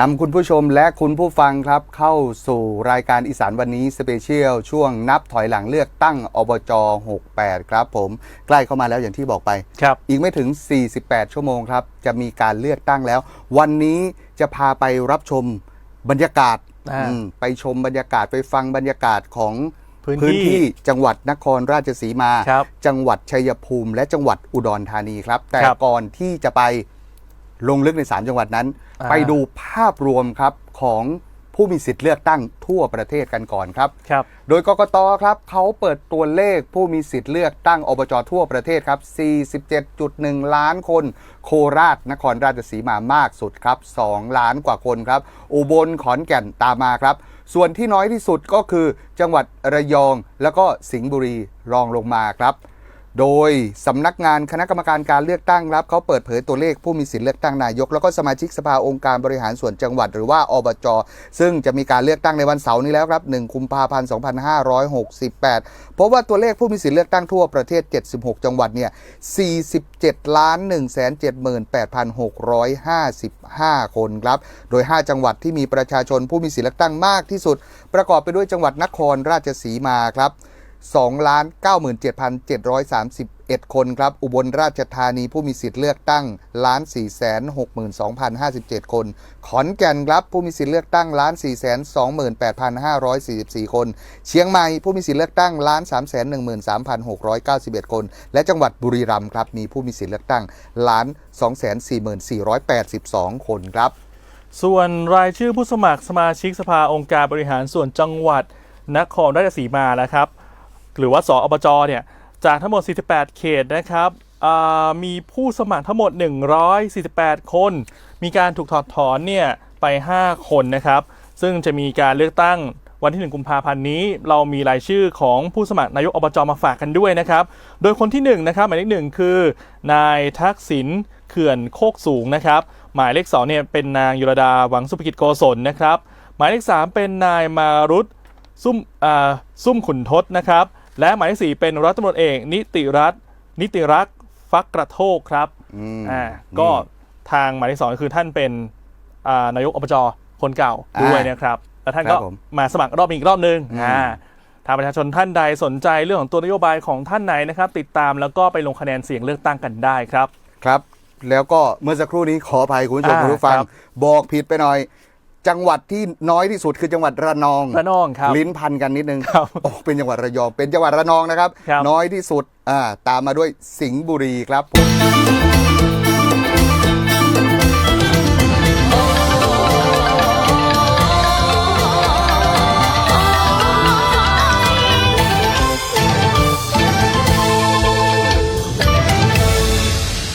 นำคุณผู้ชมและคุณผู้ฟังครับ เข้าสู่รายการอีสานวันนี้สเปเชียลช่วงนับถอยหลังเลือกตั้งอบจ 68 ครับผมใกล้เข้ามาแล้วอย่างที่บอกไป ครับอีกไม่ถึง 48 ชั่วโมงครับ จะมีการเลือกตั้งแล้ว วันนี้จะพาไปรับชมบรรยากาศอ่า อืมไปชมบรรยากาศไปฟังบรรยากาศของพื้นพื้นที่ ที่จังหวัดนครราชสีมา ครับจังหวัดชัยภูมิ และจังหวัดอุดรธานีครับ แต่ครับ ก่อนที่จะไป ลงลึกใน 3 จังหวัดนั้นอ่าไปดูภาพรวมครับของผู้มีสิทธิ์เลือกตั้งทั่วประเทศกันก่อนครับ ครับ โดยกกตครับเขาเปิดตัวเลขผู้มีสิทธิ์เลือกตั้งอบจทั่วประเทศครับ 47.1 ล้านคน โคราชนครราชสีมามากสุดครับ 2 ล้านกว่าคนครับ อุบลขอนแก่นตามมาครับ ส่วนที่น้อยที่สุดก็คือจังหวัดระยองแล้วก็สิงห์บุรีรองลงมาครับ โดยสำนักงานคณะกรรมการการเลือกตั้งรับเขาเปิดเผยตัวเลขผู้มีสิทธิเลือกตั้งนายก แล้วก็สมาชิกสภาองค์การบริหารส่วนจังหวัดหรือว่าอบจ ซึ่งจะมีการเลือกตั้งในวันเสาร์นี้แล้วครับ 1 กุมภาพันธ์ 2568พบว่าตัวเลขผู้มีสิทธิเลือกตั้งทั่วประเทศ 76 จังหวัดเนี่ย 47ล้าน1 78,655 คนครับ โดย 5 จังหวัดที่มีประชาชนผู้มีสิทธิเลือกตั้งมากที่สุด ประกอบไปด้วยจังหวัดนครราชสีมาครับ 2ล้าน97,731 คนครับ อุบลราชธานีผู้มีสิทธิ์เลือกตั้งล้าน4แสน62,057 คน ขอนแก่นครับผู้มีสิทธิ์เลือกตั้งล้าน4แสน28,544 คน เชียงใหม่ผู้มีสิทธิ์เลือกตั้งล้าน3แสน13,691 คน และจังหวัดบุรีรัมย์ครับมีผู้มีสิทธิ์เลือกตั้งล้าน2แสน44,482 คนครับ ส่วนรายชื่อผู้สมัครสมาชิกสภาองค์การบริหารส่วนจังหวัดนครราชสีมานะครับ หรือว่าสอบจเนี่ยจากทั้งหมด 48 เขตนะครับมีผู้สมัครทั้งหมด 148 คน มีการถูกถอดถอนเนี่ยไป 5 คนนะครับ ซึ่งจะมีการเลือกตั้งวันที่ 1 กุมภาพันธ์นี้ เรามีรายชื่อของผู้สมัครนายกอบจมาฝากกันด้วยนะครับ โดยคนที่1นะครับหมายเลขหนึ่งคือ นายทักษิณเขื่อนโคกสูงนะครับ หมายเลข2เนี่ยเป็นนางยุรดาหวังสุภกิจโกศลนะครับ หมายเลข 3 เป็นนายมารุตซุ่มซุ่มขุนทศนะครับ และหมายเลข4เป็นร้อยตำรวจเอกนิติรัตน์นิติรักษ์ฟักกระโทกครับอืมอ่าก็ทางหมายเลขสองก็คือท่านเป็นอ่านายกอบจคนเก่าด้วยนะครับแล้วท่านครัก็บผม มาสมัครรอบอีกรอบนึงอืมอ่าทางประชาชนท่านใดสนใจเรื่องของตัวนโยบายของท่านไหนนะครับ ติดตามแล้วก็ไปลงคะแนนเสียงเลือกตั้งกันได้ครับ ครับ แล้วก็เมื่อสักครู่นี้ขออภัยคุณผู้ชมอ่าคุณผู้ฟัง ครับบอกผิดไปหน่อย จังหวัดที่น้อยที่สุดคือจังหวัดระนองระนองครับ ลิ้นพันกันนิดนึงครับโอ้เป็นจังหวัดระยองเป็นจังหวัดระนองนะครับ ครับ น้อยที่สุดอ่าตามมาด้วยสิงห์บุรีครับ